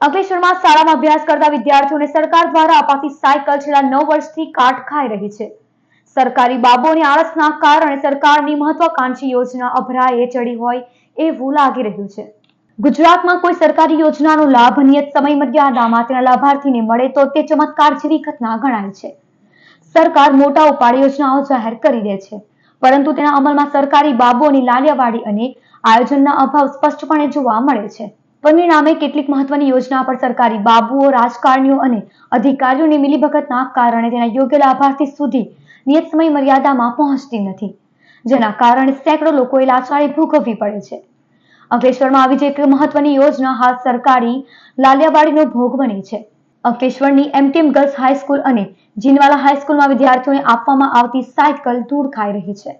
અંકલેશ્વરમાં શાળામાં અભ્યાસ કરતા વિદ્યાર્થીઓને સરકાર દ્વારા અપાતી સાયકલ છેલ્લા નવ વર્ષથી કાટ ખાઈ રહી છે. સરકારી બાબોની આળસના કારણે સરકારની મહત્વાકાંક્ષી યોજના અભરાએ ચડી હોય એવું લાગી રહ્યું છે. ગુજરાતમાં કોઈ સરકારી યોજનાનો લાભ નિયત સમય મર્યાદામાં તેના લાભાર્થીને મળે તો તે ચમત્કાર જેવી ઘટના ગણાય છે. સરકાર મોટા ઉપાડ યોજનાઓ જાહેર કરી દે છે, પરંતુ તેના અમલમાં સરકારી બાબુઓની લાલિયાવાડી અને આયોજનના અભાવ સ્પષ્ટપણે જોવા મળે છે. પરિણામે કેટલીક મહત્વની યોજના પર સરકારી બાબુઓ, રાજકારણીઓ અને અધિકારીઓની મિલીભગતના કારણે તેના યોગ્ય લાભાર્થી સુધી નિયત સમય મર્યાદામાં પહોંચતી નથી, જેના કારણે સેંકડો લોકોએ લાચારી ભોગવવી પડે છે. અંકલેશ્વરમાં આવી જ એક મહત્વની યોજના હાલ સરકારી લાલિયાવાડીનો ભોગ બની છે. અંકલેશ્વરની એમટીએમ ગર્લ્સ હાઈસ્કૂલ અને જીનવાલા હાઈસ્કૂલમાં વિદ્યાર્થીઓને આપવામાં આવતી સાયકલ ધૂળ ખાઈ રહી છે.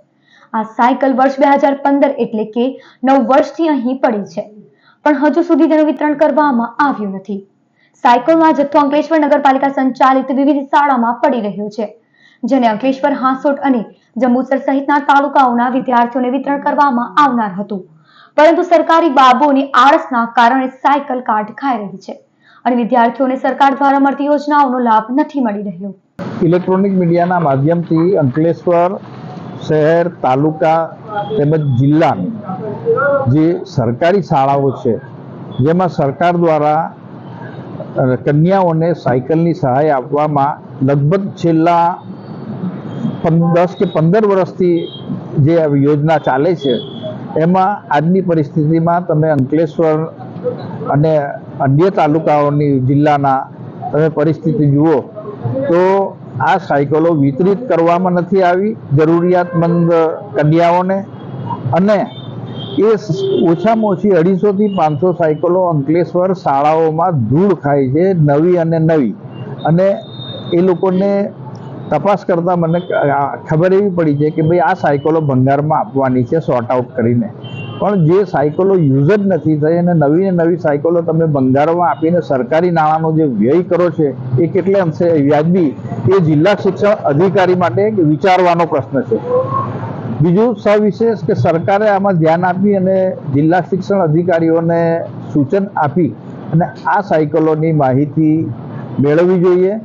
આ સાયકલ વર્ષ બે હજાર પંદર એટલે કે નવ વર્ષથી અહીં પડી છે. પણ હજુ સુધી તેનું વિતરણ કરવામાં આવ્યું નથી. સાયકલનો જથ્થો અંકલેશ્વર નગરપાલિકા સંચાલિત વિવિધ શાળામાં પડી રહ્યો છે, જેને અંકલેશ્વર, હાંસોટ અને જંબુસર સહિતના તાલુકાઓના વિદ્યાર્થીઓને વિતરણ કરવામાં આવનાર હતું. પરંતુ સરકારી બાબુઓની આળસના કારણે સાયકલ કાટ ખાઈ રહી છે અને વિદ્યાર્થીઓને સરકાર દ્વારા મળતી યોજનાઓનો લાભ નથી મળી રહ્યો. ઇલેક્ટ્રોનિક મીડિયાના માધ્યમથી અંકલેશ્વર શહેર, તાલુકા તેમજ જિલ્લાની જે સરકારી શાળાઓ છે, જેમાં સરકાર દ્વારા કન્યાઓને સાયકલની સહાય આપવામાં લગભગ છેલ્લા દસ કે પંદર વર્ષથી જે યોજના ચાલે છે, એમાં આજની પરિસ્થિતિમાં તમે અંકલેશ્વર અને અન્ય તાલુકાઓની જિલ્લાના તમે પરિસ્થિતિ જુઓ, તો આ સાયકલો વિતરિત કરવામાં નથી આવી, જરૂરિયાતમંદ કન્યાઓને અને એ ઓછામાં ઓછી અઢીસોથી પાંચસો સાયકલો અંકલેશ્વર શાળાઓમાં ધૂળ ખાય છે, નવી અને નવી. અને એ લોકોને તપાસ કરતાં મને ખબર એવી પડી છે કે ભાઈ આ સાયકલો ભંગારમાં આપવાની છે સોર્ટ આઉટ કરીને. પણ જે સાયકલો યુઝ જ નથી થઈ અને નવી ને નવી સાયકલો તમે ભંગારમાં આપીને સરકારી નાણાંનો જે વ્યય કરો છે, એ કેટલે અંશે વ્યાજબી, એ જિલ્લા શિક્ષણ અધિકારી માટે વિચારવાનો પ્રશ્ન છે. બીજું સવિશેષ કે સરકારે આમાં ધ્યાન આપી અને જિલ્લા શિક્ષણ અધિકારીઓને સૂચન આપી અને આ સાયકલોની માહિતી મેળવવી જોઈએ.